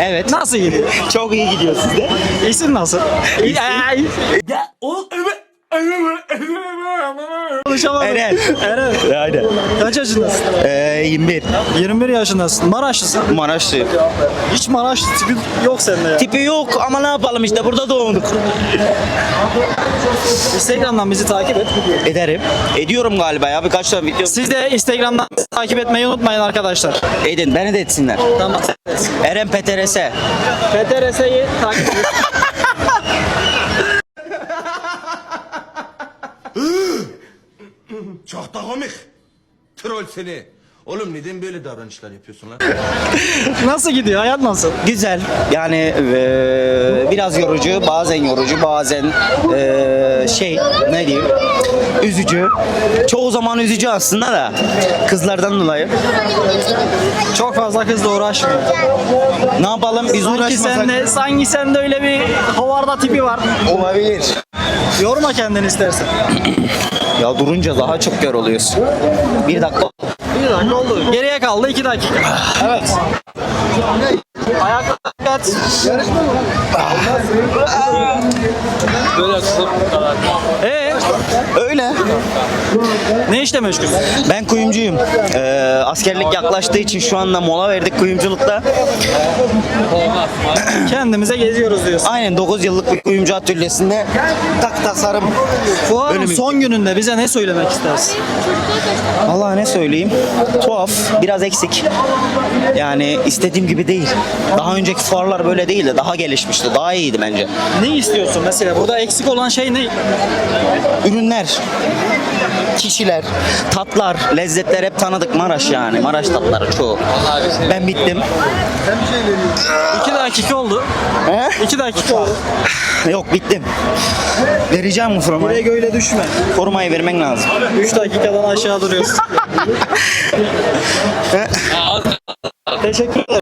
Evet. Nasıl gidiyor? Çok iyi gidiyor sizde. İsim nasıl? Ay. Konuşamadım. Eren. Eren. Aynen. Kaç yaşındasın? Ee, 21. 21 yaşındasın. Maraşlısın. Maraşlı. Hiç Maraşlı tipi yok sende ya. Tipi yok ama ne yapalım işte burada doğduk. Instagram'dan bizi takip et. Ederim. Ediyorum galiba ya birkaç tane video. Siz de Instagram'dan bizi takip etmeyi unutmayın arkadaşlar. Edin beni de etsinler. Tamam. Eren PTRS. PTRS'yi takip et. Çok da komik. Troll seni. Oğlum neden böyle davranışlar yapıyorsun lan? Nasıl gidiyor? Hayat nasıl? Güzel. Yani eee, biraz yorucu, bazen yorucu, bazen eee, şey ne diyeyim? Üzücü. Çoğu zaman üzücü aslında da kızlardan dolayı. Çok fazla kızla uğraşma. Ne yapalım biz Sanki uğraşmasak sende, sanki sende öyle bir havarda tipi var. olabilir. Yorma kendini istersen. Ya durunca daha çok kör oluyorsun. Bir dakika. Bir dakika oldu. Geriye kaldı iki dakika. Evet. Ayakta dikkat. Ee, Öyle. ne işle meşgulsün? Ben kuyumcuyum. Ee, askerlik yaklaştığı için şu anda mola verdik kuyumculukta. Kendimize geziyoruz diyorsun. Aynen 9 yıllık bir kuyumcu atölyesinde tak tasarım. Fuarın son gününde bize ne söylemek istersin? Allah ne söyleyeyim? Tuhaf, biraz eksik. Yani istediğim gibi değil. Daha önceki fuarlar böyle değildi. Daha gelişmişti. Daha iyiydi bence. Ne istiyorsun mesela? Burada eksik olan şey ne? Ürünler, kişiler, tatlar, lezzetler hep tanıdık Maraş yani. Maraş tatları çoğu. Ben bittim. İki dakika oldu. He? İki dakika oldu. Yok bittim. Vereceğim mi formayı? Buraya öyle düşme. Formayı vermen lazım. Üç dakikadan aşağı duruyorsun. Teşekkür ederim.